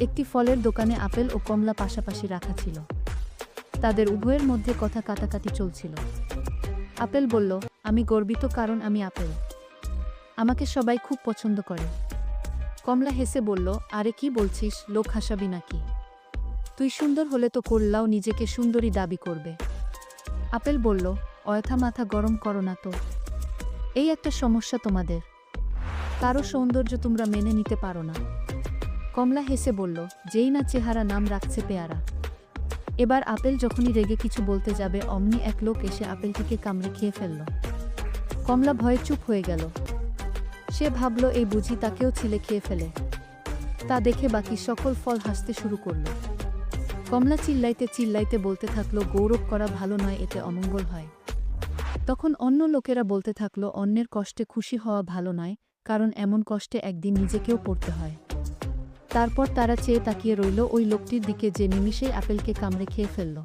একটি ফলের দোকানে আপেল ও কমলা পাশাপাশি রাখা ছিল। তাদের উভয়ের মধ্যে কথা কাটাকাটি চলছিল। আপেল বলল, আমি গর্বিত কারণ আমি আপেল। আমাকে সবাই খুব পছন্দ করে। কমলা হেসে বলল, আরে কি বলছিস, লোক হাসাবি নাকি? তুই সুন্দর হলে তো করলাও নিজেকে সুন্দরী দাবি করবে। আপেল বলল, অয়থা মাথা গরম করো না তো। এই একটা সমস্যা তোমাদের। কারও সৌন্দর্য তোমরা মেনে নিতে পারো না। কমলা হেসে বলল, যেই না চেহারা নাম রাখছে পেয়ারা। এবার আপেল যখনই রেগে কিছু বলতে যাবে, অমনি এক লোক এসে আপেলটিকে কামড়ে খেয়ে ফেলল। কমলা ভয়ে চুপ হয়ে গেল। সে ভাবল, এই বুঝি তাকেও ছিলে খেয়ে ফেলে। তা দেখে বাকি সকল ফল হাসতে শুরু করল। কমলা চিল্লাইতে চিল্লাইতে বলতে থাকল, গৌরব করা ভালো নয়, এতে অমঙ্গল হয়। তখন অন্য লোকেরা বলতে থাকল, অন্যের কষ্টে খুশি হওয়া ভালো নয়, কারণ এমন কষ্টে একদিন নিজেকেও পড়তে হয়। তারপর তারা চেয়ে তাকিয়ে রইল ওই লোকটির দিকে যে নিমিষেই আপেলকে কামড়ে খেয়ে ফেলল।